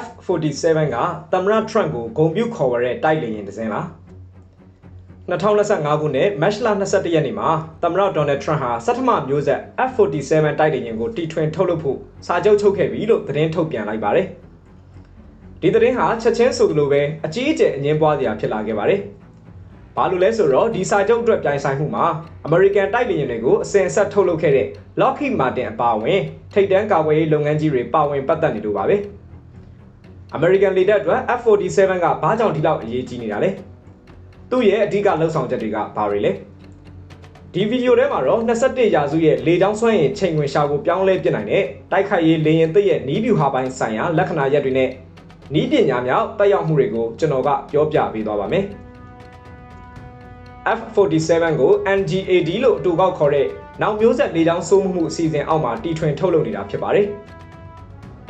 F47 ကသမ္မတ Trump ကိုဂုံပြုခေါ်ဝရတဲ့တိုက်လေယာဉ်တစ်စင်းလား2025ခုနှစ်မတ်လ22ရက်နေ့မှာသမ္မတဒေါ်နယ်ထရန့်ဟာစက်ထမမျိုးဆက် F47 တိုက်လေယာဉ်ကိုတီထွင်ထုတ်လုပ်ဖို့စာချုပ်ချုပ်ခဲ့ပြီလို့သတင်းထုတ်ပြန်လိုက်ပါတယ်။ဒီသတင်းဟာချက်ချင်းဆိုသလိုပဲအကြီးအကျယ်အငင်းပွားစရာဖြစ်လာခဲ့ပါတယ်။ဘာလို့လဲဆိုတော့ဒီစာချုပ်အတွက်ပြိုင်ဆိုင်မှုမှာ American တိုက်လေယာဉ်တွေကိုအစဉ်အဆက်ထုတ်လုပ်ခဲ့တဲ့ Lockheed Martin အပါအဝင်ထိပ်တန်းကာကွယ်ရေးလုပ်ငန်းကြီးတွေပါဝင်ပတ်သက်နေလို့ပါပဲ။ American လေတပ်အတွက် F47 ကဘာကြောင့်ဒီလောက်အရေးကြီးနေတာလဲ။သူ့ရဲ့အဓိကလှုပ်ဆောင်ချက်တွေကဘာတွေလဲဒီဗီဒီယိုထဲမှာတော့21ရာစုရဲ့လေကြောင်းစွမ်းရည်ချိန်ဝင်ရှာကိုပြောင်းလဲပြစ်နိုင်တဲ့တိုက်ခိုက်ရေးလေယာဉ်သစ်ရဲ့နီးဗျူဟာပိုင်းဆိုင်ရာလက္ခဏာရပ်တွေနဲ့နီးပညာမြောက်တက်ရောက်မှုတွေကိုကျွန်တော်ကပြောပြပေးသွားပါမယ် F47 ကို NGAD လို့အတူကောက်ခေါ်တဲ့နောက်မျိုးဆက်လေကြောင်းစိုးမှုမှုအစီအစဉ်အောက်မှာတီထွင်ထုတ်လုပ်နေတာဖြစ်ပါတယ်။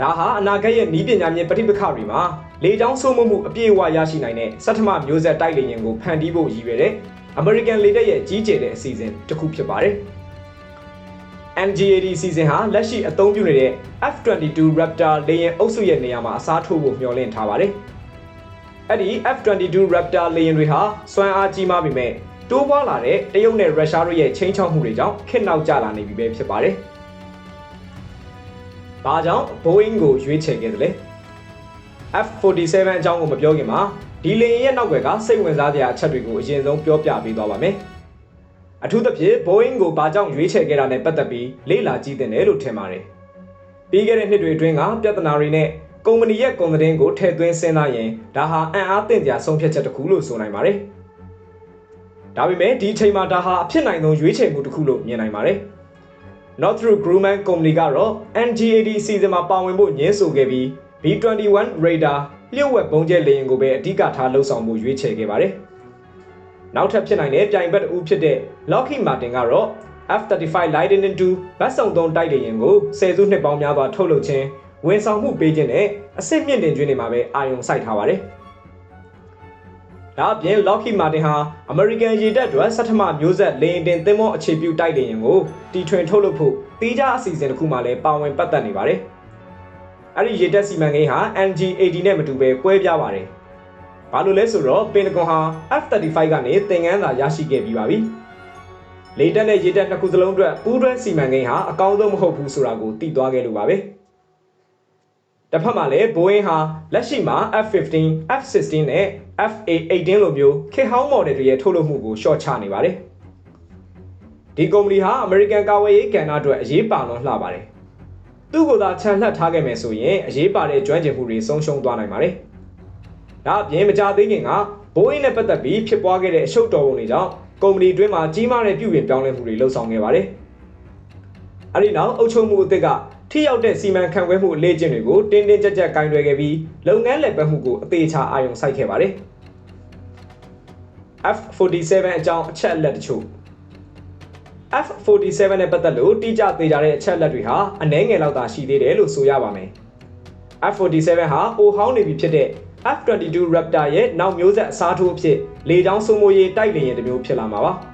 ဒါဟာအနာဂတ်ရဲ့နီးပညာမြင့်ပဋိပက္ခတွေမှာလေကြောင်းစိုးမိုးမှုအပြည့်အဝရရှိနိုင်တဲ့စက်ထမမျိုးဆက်တိုက်လေယာဉ်ကိုဖန်တီးဖို့ရည်ရွယ်တဲ့ American လေတပ်ရဲ့ကြီးကျယ်တဲ့အစီအစဉ်တစ်ခုဖြစ်ပါတယ်။ NGAD စီစဉ်ဟာလက်ရှိအသုံးပြုနေတဲ့ F22 Raptor လေယာဉ်အုပ်စုရဲ့နေရာမှာအစားထိုးဖို့မျှော်လင့်ထားပါတယ်။အဲ့ဒီ F22 Raptor လေယာဉ်တွေဟာစွမ်းအားကြီးမားပေမဲ့တိုးပွားလာတဲ့တရုတ်နဲ့ရုရှားတို့ရဲ့ချိန်ချောက်မှုတွေကြောင့်ခက်နောက်ကျလာနေပြီပဲဖြစ်ပါတယ်။ ဒါကြောင့် Boeing ကိုရွေးချယ်ခဲ့တယ်လေ။ F47 အကြောင်းကိုမပြောခင်မှာဒီလေယာဉ်ရဲ့နောက်ွယ်ကစိတ်ဝင်စားစရာအချက်တွေကိုအရင်ဆုံးပြောပြပေးသွားပါမယ်။အထူးသဖြင့် Boeing ကိုဘာကြောင့်ရွေးချယ်ခဲ့တာနဲ့ပတ်သက်ပြီးလေ့လာကြည့်သင့်တယ်လို့ထင်ပါတယ်။ပြီးခဲ့တဲ့နှစ်တွေအတွင်းကပြဿနာတွေနဲ့ကုမ္ပဏီရဲ့ကုန်သတင်းကိုထည့်သွင်းစဉ်းစားရင်ဒါဟာအံ့အားသင့်စရာဆုံးဖြတ်ချက်တစ်ခုလို့ဆိုနိုင်ပါတယ်။ဒါပေမဲ့ဒီအချိန်မှာဒါဟာအဖြစ်နိုင်ဆုံးရွေးချယ်မှုတစ်ခုလို့မြင်နိုင်ပါတယ်။ Northrop Grumman ကုမ္ပဏီကတော့ NGAD စီစဉ်မှာပါဝင်ဖို့ညှင်းဆိုခဲ့ပြီး B21 Raider လျှို့ဝှက်ပုံကျဲလေယာဉ်ကိုပဲအဓိကထားလှုပ်ဆောင်မှုရွေးချယ်ခဲ့ပါတယ်။နောက်ထပ်ဖြစ်နိုင်တဲ့ပြိုင်ဘက်အဦးဖြစ်တဲ့ Lockheed Martin ကတော့ F-35 Lightning II ဗတ်စုံသုံးတိုက်လေယာဉ်ကိုဆယ်စုနှစ်ပေါင်းများစွာထုတ်လုပ်ခြင်းဝန်ဆောင်မှုပေးခြင်းနဲ့အစစ်မြင့်တင်ကျွင်းတွေမှာပဲအာရုံစိုက်ထားပါတယ်။ ဒါအပြင် Lockheed Martin ဟာ American ရေတပ်အတွက်စက်ထမမျိုးဆက်လေယာဉ်တင်သင်္ဘောအခြေပြုတိုက်လေယာဉ်ကိုတီထွင်ထုတ်လုပ်ဖို့တီးခြားအစီအစဉ်တစ်ခုမှလည်းပါဝင်ပတ်သက်နေပါတယ်။အဲ့ဒီရေတက်စီမံကိန်းဟာ NG80 နဲ့မတူပဲကွဲပြားပါတယ်။ဘာလို့လဲဆိုတော့ပင်တဂွန်ဟာ F35 ကနေသင်ငန်းသာရရှိခဲ့ပြီးပါပြီ။လေတက်နဲ့ရေတက်နှစ်ခုစလုံးအတွက်ပူးတွဲစီမံကိန်းဟာအကောင်းဆုံးမဟုတ်ဘူးဆိုတာကိုသိသွားခဲ့လို့ပါပဲ။ တစ်ဖက်မှာလည်း Boeing ဟာလက်ရှိမှာ F15, F16 နဲ့ FA18 လိုမျိုးခေတ်ဟောင်းမော်ဒယ်တွေရဲ့ထုတ်လုပ်မှုကိုရှော့ချနေပါတယ်။ဒီကုမ္ပဏီဟာ American ကာဝေးရေးကဏ္ဍအတွက်အရေးပါလွန်လှပါတယ်သူ့ကိုယ်သာခြံလှပ်ထားခဲ့မယ်ဆိုရင်အရေးပါတဲ့ကျွမ်းကျင်မှုတွေဆုံးရှုံးသွားနိုင်ပါတယ်။ဒါအပြင်မကြသေးခင်ကဘိုးအင်းနဲ့ပတ်သက်ပြီးဖြစ်ပွားခဲ့တဲ့အရှုပ်တော်ပုံတွေကြောင့်ကုမ္ပဏီအတွင်းမှာကြီးမားတဲ့ပြုပြင်ပြောင်းလဲမှုတွေလှုပ်ဆောင်ခဲ့ပါတယ်။အဲဒီနောက်အုပ်ချုပ်မှုအသစ်က ထိရောက်တဲ့စီမံခန့်ခွဲမှုအလေးကျင့်တွေကိုတင်းတင်းကြပ်ကြပ်ကင်တွယ်ခဲ့ပြီးလုပ်ငန်းလည်ပတ်မှုကိုအသေးချာအာရုံစိုက်ခဲ့ပါတယ်။ F47 အကြောင်းအချက်အလက်တချို့ F47 နဲ့ပတ်သက်လို့တိကျသေးကြတဲ့အချက်လက်တွေဟာအနည်းငယ်လောက်သာရှိသေးတယ်လို့ဆိုရပါမယ်။ F47 ဟာအိုဟောင်းနေပြီဖြစ်တဲ့ F22 Raptor ရဲ့နောက်မျိုးဆက်အစားထိုးအဖြစ်လေကြောင်းစိုးမိုးရေးတိုက်လေယာဉ်တစ်မျိုးဖြစ်လာမှာပါ။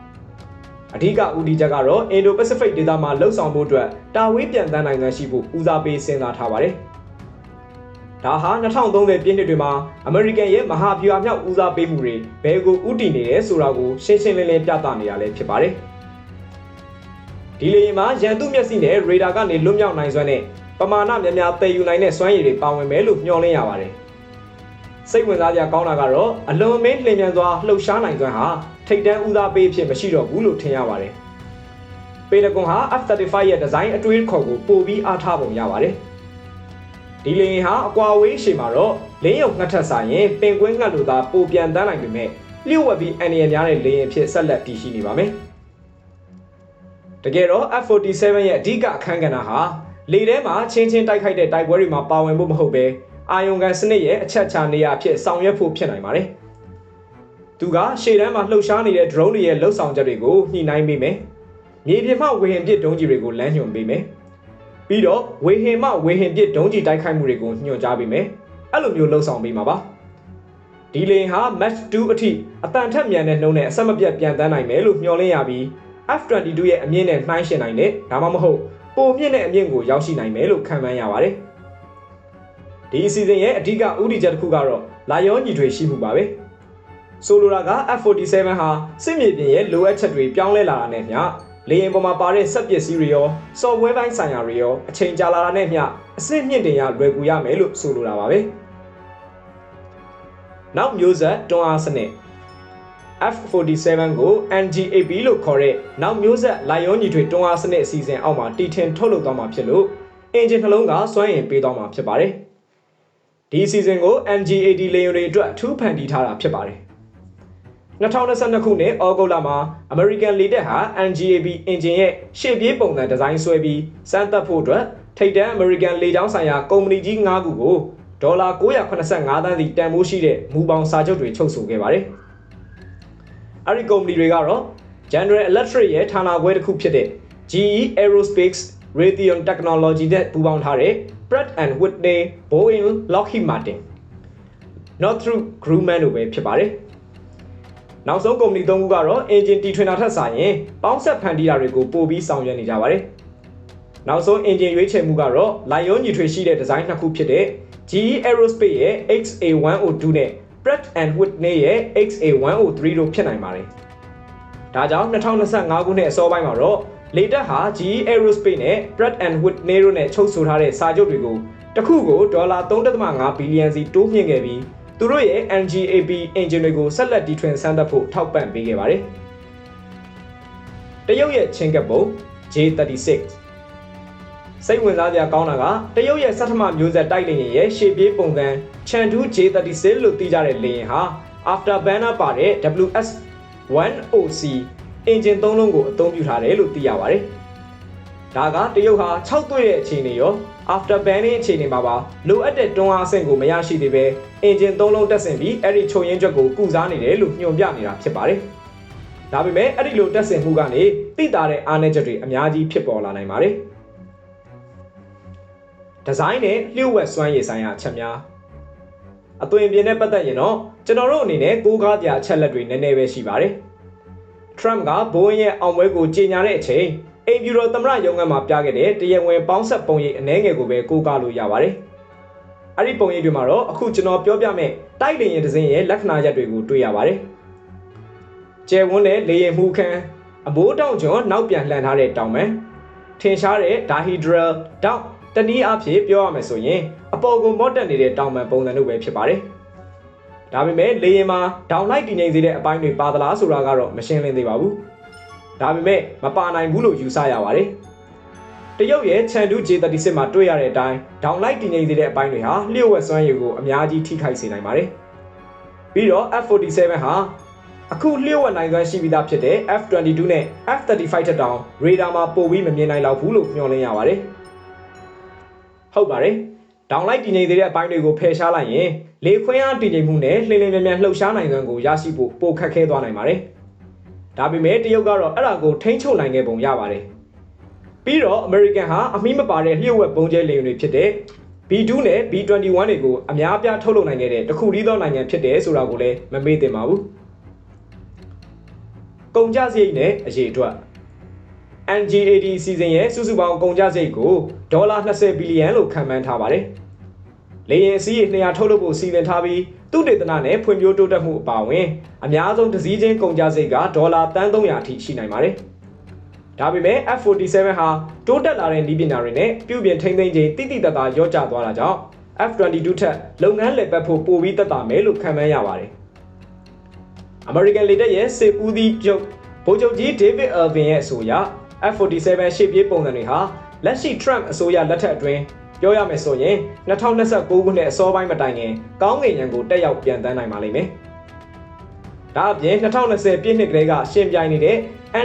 အဓိကဦးတည်ချက်ကတော့ Indo-Pacific ဒေသမှာလှုပ်ဆောင်မှုအတွက်တာဝေးပြန်တန်းနိုင်ငံရှိဖို့ဦးစားပေးစဉ်းစားထားပါတယ်။ဒါဟာ2030ပြည့်နှစ်တွေမှာ American ရဲ့မဟာဗျူဟာမြောက်ဦးစားပေးမှုတွေဘယ်ကိုဦးတည်နေလဲဆိုတာကိုရှင်းရှင်းလင်းလင်းပြသနေရလဲဖြစ်ပါတယ်။ဒီလေယာဉ်မှာရန်သူမျက်စိနဲ့ရေဒါကနေလွတ်မြောက်နိုင်စွမ်းနဲ့ပမာဏများများတည်ယူနိုင်တဲ့စွမ်းရည်တွေပါဝင်မယ်လို့မျှော်လင့်ရပါတယ်။စိတ်ဝင်စားစရာကောင်းတာကတော့အလွန်မင်းလျင်မြန်စွာလှုပ်ရှားနိုင်စွမ်းဟာ ထိတ်တန်းဦးစားပေးဖြစ်မရှိတော့ဘူးလို့ထင်ရပါတယ်။ပေတကွန်ဟာ F35 ရဲ့ဒီဇိုင်းအတွေးခေါ်ကိုပိုပြီးအားထားပုံရပါတယ်။ဒီလေယာဉ်ဟာအကွာဝေးရှည်မှာတော့လင်းရုံငှက်ထက်ဆိုင်ရင်ပင်ကွင်းငှက်လိုသာပိုပြန်တန်းနိုင်ပေမဲ့လျှို့ဝှက်ပြီးအန်ရည်များတဲ့လေယာဉ်ဖြစ်ဆက်လက်တည်ရှိနေပါမယ်။တကယ်တော့ F47 ရဲ့အဓိကအခန်းကဏ္ဍဟာလေထဲမှာချင်းချင်းတိုက်ခိုက်တဲ့တိုက်ပွဲတွေမှာပါဝင်ဖို့မဟုတ်ပဲအာယုံကန်စနစ်ရဲ့အချက်ချာနေရာဖြစ်ဆောင်ရွက်ဖို့ဖြစ်နိုင်ပါတယ်။ သူကရှေ့တန်းမှာလှုပ်ရှားနေတဲ့ drone တွေရဲ့လှုပ်ဆောင်ချက်တွေကိုညှိနှိုင်းပေးမယ်။မြေပြင်မှဝေဟင်ပစ်ဒုံးကြီးတွေကိုလမ်းညွှန်ပေးမယ်။ပြီးတော့ဝေဟင်မှဝေဟင်ပစ်ဒုံးကြီးတိုက်ခိုက်မှုတွေကိုညွှန်ကြားပေးမယ်။အဲ့လိုမျိုးလှုပ်ဆောင်ပေးမှာပါ။ဒီလင်ဟာ match 2အထိအတန်ထက်မြန်တဲ့နှုံးနဲ့အဆက်မပြတ်ပြန်တန်းနိုင်မယ်လို့မျှော်လင့်ရပြီး F22 ရဲ့အမြင့်နဲ့နှိုင်းယှဉ်နိုင်တဲ့ဒါမှမဟုတ်ပိုမြင့်တဲ့အမြင့်ကိုရောက်ရှိနိုင်မယ်လို့ခန့်မှန်းရပါတယ်။ဒီအစီအစဉ်ရဲ့အဓိကဥတီချက်တစ်ခုကတော့လာရောညီထွေရှိမှုပါပဲ ဆိုလိုတာက F47 ဟာစစ်မြေပြင်ရဲ့လိုအပ်ချက်တွေပြောင်းလဲလာတာနဲ့မျှလေယာဉ်ပေါ်မှာပါတဲ့စက်ပစ္စည်းတွေရော software ဘိုင်းဆိုင်ရာတွေရောအချိန်ကြာလာတာနဲ့မျှအဆင့်မြင့်တင်ရလွယ်ကူရမယ်လို့ဆိုလိုတာပါပဲနောက်မျိုးဆက်တွန်းအားစနစ် F47 ကို NGAP လို့ခေါ်တဲ့နောက်မျိုးဆက်လာရောညီထွေတွန်းအားစနစ်အစီအစဉ်အောက်မှာတည်ထင်ထုတ်လုပ်သွားမှာဖြစ်လို့အင်ဂျင်နှလုံးကစွမ်းအင်ပေးသွားမှာဖြစ်ပါတယ်။ဒီအစီအစဉ်ကို NGAD လေယာဉ်တွေအတွက်အထူးဖန်တီးထားတာဖြစ်ပါတယ်။ 2022ခုနှစ်ဩဂုတ်လမှာ American လေတပ်ဟာ NGAB အင်ဂျင်ရဲ့ရှေ့ပြေးပုံစံဒီဇိုင်းဆွဲပြီးစမ်းသပ်ဖို့အတွက်ထိပ်တန်း American လေကြောင်းဆိုင်ရာကုမ္ပဏီကြီး၅ခုကိုဒေါ်လာ985သန်းစီတန်ဖိုးရှိတဲ့မူပေါင်းစာချုပ်တွေချုပ်ဆိုခဲ့ပါတယ်။အဲ့ဒီကုမ္ပဏီတွေကတော့ General Electric ရဲ့ဌာနခွဲတစ်ခုဖြစ်တဲ့ GE Aerospace Raytheon Technology နဲ့ပူးပေါင်းထားတဲ့ Pratt and Whitney, Boeing, Lockheed Martin, Northrop Grumman တို့ပဲဖြစ်ပါတယ်။ နောက်ဆုံးကုမ္ပဏီသုံးခုကတော့ engine တီထွင်တာထက်စာရင်ပေါင်းဆက်ဖန်တီးတာတွေကိုပို့ပြီးဆောင်ရွက်နေကြပါတယ်။နောက်ဆုံး engine ရွေးချယ်မှုကတော့လိုင်ယွန်ညီထွေရှိတဲ့ဒီဇိုင်းနှစ်ခုဖြစ်တဲ့ GE Aerospace ရဲ့ XA102 နဲ့ Pratt and Whitney ရဲ့ XA103 တို့ဖြစ်နိုင်ပါတယ်။ဒါကြောင့်2025ခုနှစ်အစောပိုင်းမှာတော့လေတပ်ဟာ GE Aerospace နဲ့ Pratt and Whitney တို့နဲ့ချုပ်ဆိုထားတဲ့စာချုပ်တွေကိုတစ်ခုကိုဒေါ်လာ3.5ဘီလီယံစီတိုးမြှင့်ခဲ့ပြီး သူတို့ရဲ့ NGAP engine တွေကိုဆက်လက်တီထွင်ဆန်းသတ်ဖို့ထောက်ပံ့ပေးခဲ့ပါတယ်။တရုတ်ရဲ့ချင်းကပ်ပုံ J36 စိတ်ဝင်စားစရာကောင်းတာကတရုတ်ရဲ့စက်ထမမျိုးဆက်တိုက်လေယာဉ်ရဲ့ရှေ့ပြေးပုံစံ Chengdu J36 လို့သိကြတဲ့လေယာဉ်ဟာ Afterburner ပါတဲ့ WS1OC အင်ဂျင်သုံးလုံးကိုအသုံးပြုထားတယ်လို့သိရပါတယ်။ ဒါကတရုတ်ဟာ6သွေ့တဲ့အခြေအနေရော Afterburning အခြေအနေမှာပါလိုအပ်တဲ့တွန်းအားအဆင့်ကိုမရရှိသေးပဲအင်ဂျင်သုံးလုံးတက်ဆင်ပြီးအဲ့ဒီချုပ်ရင်းချက်ကိုကုစားနေတယ်လို့ညွှန်ပြနေတာဖြစ်ပါတယ်။ဒါပေမဲ့အဲ့ဒီလိုတက်ဆင်မှုကနေသိတာတဲ့အားနည်းချက်တွေအများကြီးဖြစ်ပေါ်လာနိုင်ပါတယ်။ဒီဇိုင်းနဲ့လျှို့ဝှက်စွမ်းရည်ဆိုင်ရာအချက်များအသွင်ပြင်နဲ့ပတ်သက်ရင်တော့ကျွန်တော်တို့အနေနဲ့ကိုးကားပြအချက်လက်တွေနည်းနည်းပဲရှိပါတယ်။ Trump ကဘိုးရဲ့အောင်ပွဲကိုကြေညာတဲ့အချိန် အိမ်ဖြူတော်သမ္မတရုံးကမှာပြခဲ့တဲ့တရားဝင်ပေါင်းဆက်ပုံရိပ်အနှဲငယ်ကိုပဲကိုးကားလို့ရပါတယ်။အဲ့ဒီပုံရိပ်တွေမှာတော့အခုကျွန်တော်ပြောပြမယ့်တိုက်လေရင်ဒဇင်းရဲ့လက္ခဏာရပ်တွေကိုတွေ့ရပါတယ်။ကျယ်ဝန်းတဲ့လေရင်မှုခန်းအမိုးတောင်ကျွန်းနောက်ပြန်လှန်ထားတဲ့တောင်ပန်ထင်ရှားတဲ့ dihedral တောက်တနည်းအားဖြင့်ပြောရမယ်ဆိုရင်အပေါ်ကိုမော့တက်နေတဲ့တောင်ပန်ပုံစံတို့ပဲဖြစ်ပါတယ်။ဒါပေမဲ့လေရင်မှာဒေါင်လိုက်တည်ငြိမ်စေတဲ့အပိုင်းတွေပါသလားဆိုတာကတော့မရှင်းလင်းသေးပါဘူး။ ဒါပေမဲ့မပါနိုင်ဘူးလို့ယူဆရပါတယ်။တရုတ်ရဲ့ချန်တူး J36 မှာတွေ့ရတဲ့အတိုင်းဒေါင်လိုက်တည်ငြိမ်စေတဲ့အပိုင်းတွေဟာလျှို့ဝှက်စွမ်းရည်ကိုအများကြီးထိခိုက်စေနိုင်ပါတယ်။ပြီးတော့ F47 ဟာအခုလျှို့ဝှက်နိုင်စွမ်းရှိပြီးသားဖြစ်တဲ့ F22 နဲ့ F35 ထက်တောင်ရေဒါမှာပိုပြီးမမြင်နိုင်တော့ဘူးလို့ညွှန်လင်းရပါတယ်။ဟုတ်ပါတယ်။ဒေါင်လိုက်တည်ငြိမ်သေးတဲ့အပိုင်းတွေကိုဖယ်ရှားလိုက်ရင်လေခွင်းအားတည်ငြိမ်မှုနဲ့လှိမ့်လှိမ့်မြန်မြန်လှုပ်ရှားနိုင်စွမ်းကိုရရှိဖို့ပိုခက်ခဲသွားနိုင်ပါတယ်။ ဒါပေမဲ့တရုတ်ကတော့အဲ့ဒါကိုထိန်းချုပ်နိုင်ခဲ့ပုံရပါတယ်။ပြီးတော့ American ဟာအမိမပါတဲ့လျှို့ဝှက်ပုံကျဲလေယာဉ်တွေဖြစ်တဲ့ B2 နဲ့ B21 တွေကိုအများအပြားထုတ်လုပ်နိုင်ခဲ့တဲ့တခုတည်းသောနိုင်ငံဖြစ်တယ်ဆိုတာကိုလည်းမမေ့သင့်ပါဘူး။ကုန်ကြစရိတ်နဲ့အရေးအတွက် NGAD စီစဉ်ရဲ့စုစုပေါင်းကုန်ကျစရိတ်ကိုဒေါ်လာ20ဘီလီယံလို့ခန့်မှန်းထားပါတယ်။လေယာဉ်စီးရေ200ထုတ်လုပ်ဖို့စီစဉ်ထားပြီး သူတေသနနဲ့ဖွံ့ဖြိုးတိုးတက်မှုအပါအဝင်အများဆုံးတစ်စည်းချင်းကုန်ကျစရိတ်ကဒေါ်လာတန်း300အထိရှိနိုင်ပါတယ်။ဒါပေမဲ့ F47 ဟာတိုးတက်လာတဲ့နည်းပညာတွေနဲ့ပြုပြင်ထိန်းသိမ်းခြင်းတိတိတတ်တာရောကျသွားတာကြောင့် F22 ထက်လုပ်ငန်းလည်ပတ်ဖို့ပိုပြီးတက်တာမယ်လို့ခန့်မှန်းရပါတယ်။ American လေတပ်ရဲ့စစ်ဦးစီးချုပ်ဗိုလ်ချုပ်ကြီး David Irvin ရဲ့အဆိုအရ F47 ရှေ့ပြေးပုံစံတွေဟာလက်ရှိ Trump အစိုးရလက်ထက်အတွင်း ပြောရမယ်ဆိုရင်2029ခုနှစ်အစောပိုင်းမတိုင်ခင်ကောင်းကင်ရန်ကိုတက်ရောက်ပြန်တန်းနိုင်ပါလိမ့်မယ်။ဒါအပြင်2020ပြည့်နှစ်ကလေးကရှင်းပြိုင်နေတဲ့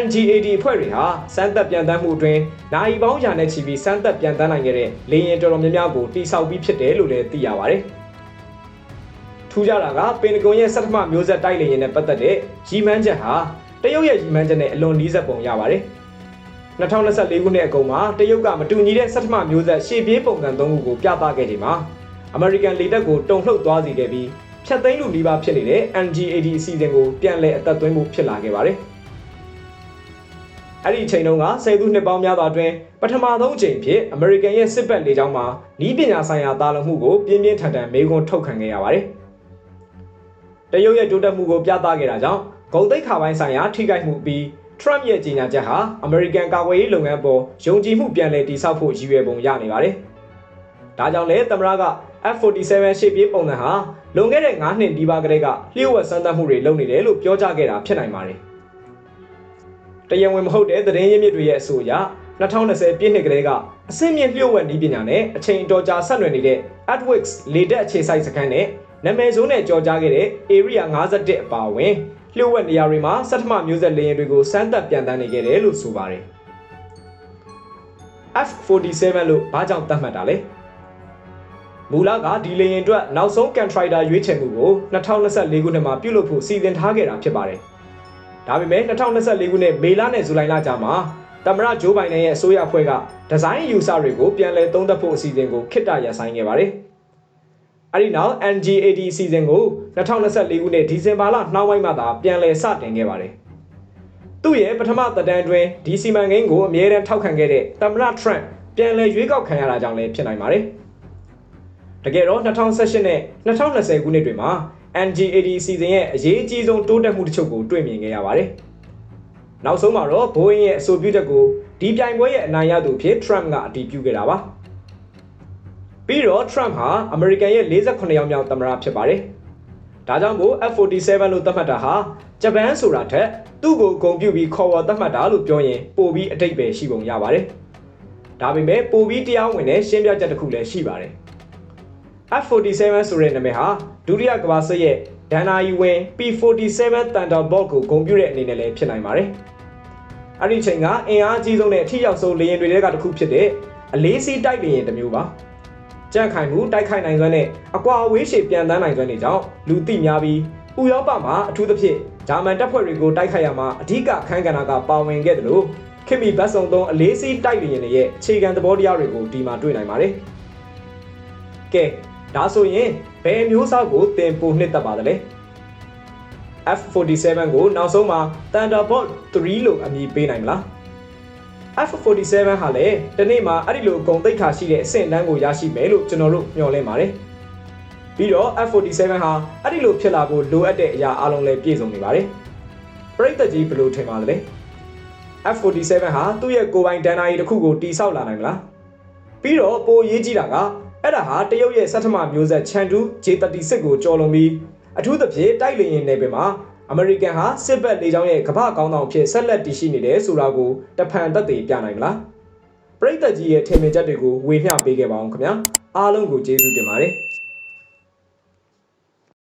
NGAD အဖွဲ့တွေဟာစမ်းသက်ပြန်တန်းမှုအတွင်းနိုင်ပေါင်းရာနဲ့ချီပြီးစမ်းသက်ပြန်တန်းနိုင်ခဲ့တဲ့လေယာဉ်တော်တော်များများကိုတိစောက်ပြီးဖြစ်တယ်လို့လည်းသိရပါတယ်။ထူးခြားတာကပင်တဂွန်ရဲ့စက်ထမမျိုးဆက်တိုက်လေယာဉ်နဲ့ပတ်သက်တဲ့ရီမန်းချက်ဟာတရုတ်ရဲ့ရီမန်းချက်နဲ့အလွန်နီးစပ်ပုံရပါတယ်။ 2024ခုနှစ်အကုန်မှာတရုတ်ကမတူညီတဲ့စက်ထမမျိုးဆက်ရှေ့ပြေးပုံစံသုံးခုကိုပြသခဲ့ချိန်မှာအမေရိကန်လေတပ်ကိုတုံ့လှုပ်သွားစေခဲ့ပြီးဖြတ်သိမ်းလူလီပါဖြစ်နေတဲ့ NGAD အစီအစဉ်ကိုပြန်လည်အသက်သွင်းဖို့ဖြစ်လာခဲ့ပါတယ်။အဲ့ဒီအချိန်တုန်းကဆယ်စုနှစ်ပေါင်းများစွာအတွင်းပထမဆုံးအချိန်ဖြစ်အမေရိကန်ရဲ့စစ်ဘက်လေကြောင်းမှာဤပညာဆိုင်ရာတာလုံမှုကိုပြင်းပြင်းထန်ထန်မေးခွန်းထုတ်ခံခဲ့ရပါတယ်။တရုတ်ရဲ့တိုးတက်မှုကိုပြသခဲ့တာကြောင့်ဂုံတိတ်ခါပိုင်းဆိုင်ရာထိခိုက်မှုပြီး Trump ရဲ့ကြေညာချက်ဟာအမေရိကန်ကာကွယ်ရေးလုပ်ငန်းပေါ်ယုံကြည်မှုပြန်လည်တည်ဆောက်ဖို့ရည်ရွယ်ပုံရနေပါတယ်။ဒါကြောင့်လည်းသမ္မတက F47 ရှေ့ပြေးပုံစံဟာလွန်ခဲ့တဲ့9နှစ်ဒီပါကလေးကလျှို့ဝှက်စမ်းသပ်မှုတွေလုပ်နေတယ်လို့ပြောကြားခဲ့တာဖြစ်နိုင်ပါတယ်။တရားဝင်မဟုတ်တဲ့သတင်းရင်းမြစ်တွေရဲ့အဆိုအရ2020ပြည့်နှစ်ကလေးကအစင်းမြင့်လျှို့ဝှက်နည်းပညာနဲ့အချိန်အတော်ကြာဆက်နွယ်နေတဲ့ AdWix လေတက်အခြေစိုက်စခန်းနဲ့နာမည်ဆိုးနဲ့ကြော်ကြားခဲ့တဲ့ Area 51အပါအဝင် လျှို့ဝှက်နေရာတွေမှာစက်ထမမျိုးဆက်လေယာဉ်တွေကိုစမ်းသပ်ပြန်တန်းနေခဲ့တယ်လို့ဆိုပါတယ်။ F47 လို့ဘာကြောင့်သတ်မှတ်တာလဲ။မူလကဒီလေယာဉ်အတွက်နောက်ဆုံး Contrider ရွေးချယ်မှုကို2024ခုနှစ်မှာပြုလုပ်ဖို့စီစဉ်ထားခဲ့တာဖြစ်ပါတယ်။ဒါပေမဲ့2024ခုနှစ်မေလနဲ့ဇူလိုင်လကြားမှာသမ္မတဂျိုးဘိုင်ဒန်ရဲ့အစိုးရအဖွဲ့ကဒီဇိုင်းယူဆတွေကိုပြန်လည်သုံးသပ်ဖို့အစီအစဉ်ကိုခਿੱတရဆိုင်ခဲ့ပါတယ်။ အဲဒီနောက် NGAD အစီအစဉ်ကို2024ခုနှစ်ဒီဇင်ဘာလနှောင်းပိုင်းမှာသာပြန်လည်စတင်ခဲ့ပါတယ်။သူ့ရဲ့ပထမသက်တမ်းအတွင်းဒီစီမံကိန်းကိုအမြဲတမ်းထောက်ခံခဲ့တဲ့သမ္မတ Trump ပြန်လည်ရွေးကောက်ခံရတာကြောင့်လည်းဖြစ်နိုင်ပါတယ်။တကယ်တော့2018နဲ့2020ခုနှစ်တွေမှာ NGAD စီစဉ်ရဲ့အရေးအကြီးဆုံးတိုးတက်မှုတစ်ချို့ကိုတွေ့မြင်ခဲ့ရပါတယ်။နောက်ဆုံးမှာတော့ Boeing ရဲ့အဆိုပြုချက်ကိုဒီပြိုင်ပွဲရဲ့အနိုင်ရသူဖြစ် Trump ကအတည်ပြုခဲ့တာပါ။ ပြီးတော့ Trump ဟာအမေရိကန်ရဲ့48ယောက်မြောက်သမ္မတဖြစ်ပါတယ်။ဒါကြောင့်မို့ F47 လို့သတ်မှတ်တာဟာဂျပန်ဆိုတာထက်သူ့ကိုဂုံပြုပြီးခေါ်ဝေါ်သတ်မှတ်တာလို့ပြောရင်ပိုပြီးအတိတ်ပဲရှိပုံရပါတယ်။ဒါပေမဲ့ပိုပြီးတရားဝင်တဲ့ရှင်းပြချက်တစ်ခုလည်းရှိပါတယ်။ F47 ဆိုတဲ့နာမည်ဟာဒုတိယကမ္ဘာစစ်ရဲ့ဒန်နာယီဝင် P47 Thunderbolt ကိုဂုဏ်ပြုတဲ့အနေနဲ့လည်းဖြစ်နိုင်ပါတယ်။အဲ့ဒီချိန်ကအင်အားကြီးဆုံးနဲ့အထိရောက်ဆုံးလေယာဉ်တွေထဲကတစ်ခုဖြစ်တဲ့အလေးစီးတိုက်လေယာဉ်တစ်မျိုးပါ။ ကြန့်ခိုင်မှုတိုက်ခိုက်နိုင်စွမ်းနဲ့အကွာအဝေးရှည်ပြန်တန်းနိုင်စွမ်းတွေကြောင့်လူသိများပြီးဥရောပမှာအထူးသဖြင့်ဂျာမန်တပ်ဖွဲ့တွေကိုတိုက်ခိုက်ရမှာအဓိကအခန်းကဏ္ဍကပါဝင်ခဲ့တယ်လို့ခင်မီဘတ်စုံသုံးအလေးစီးတိုက်လေယာဉ်တွေရဲ့အခြေခံသဘောတရားတွေကိုဒီမှာတွေ့နိုင်ပါတယ်။ကဲဒါဆိုရင်ဘယ်မျိုးစားကိုသင်ပိုနှစ်သက်ပါသလဲ F47 ကိုနောက်ဆုံးမှာ Thunderbolt 3လို့အမည်ပေးနိုင်မလား F47 ဟာလည်းဒီနေ့မှာအဲ့ဒီလိုဂုံတိတ်ခါရှိတဲ့အဆင့်တန်းကိုရရှိမယ်လို့ကျွန်တော်တို့မျှော်လင့်ပါတယ်ပြီးတော့ F47 ဟာအဲ့ဒီလိုဖြစ်လာဖို့လိုအပ်တဲ့အရာအလုံးလည်းပြည့်စုံနေပါတယ်ပရိသတ်ကြီးဘယ်လိုထင်ပါသလဲ F47 ဟာသူ့ရဲ့ကိုယ်ပိုင်ဒဏ္ဍာရီတစ်ခုကိုတိစောက်လာနိုင်မလားပြီးတော့ပိုရေးကြီးတာကအဲ့ဒါဟာတရုတ်ရဲ့စက်ထမမျိုးဆက်ချန်တူ J36 ကိုကျော်လွန်ပြီးအထူးသဖြင့်တိုက်လေယာဉ်နယ်ပယ်မှာ အမေရိကန်ဟာစစ်ဘက်လေကြောင်းရဲ့ကမ္ဘာကောင်းဆောင်ဖြစ်ဆက်လက်တည်ရှိနေတယ်ဆိုတာကိုတဖန်သက်သေပြနိုင်မလားပရိသတ်ကြီးရဲ့ထင်မြင်ချက်တွေကိုဝေမျှပေးခဲ့ပါအောင်ခင်ဗျာအားလုံးကိုကျေးဇူးတင်ပါတယ်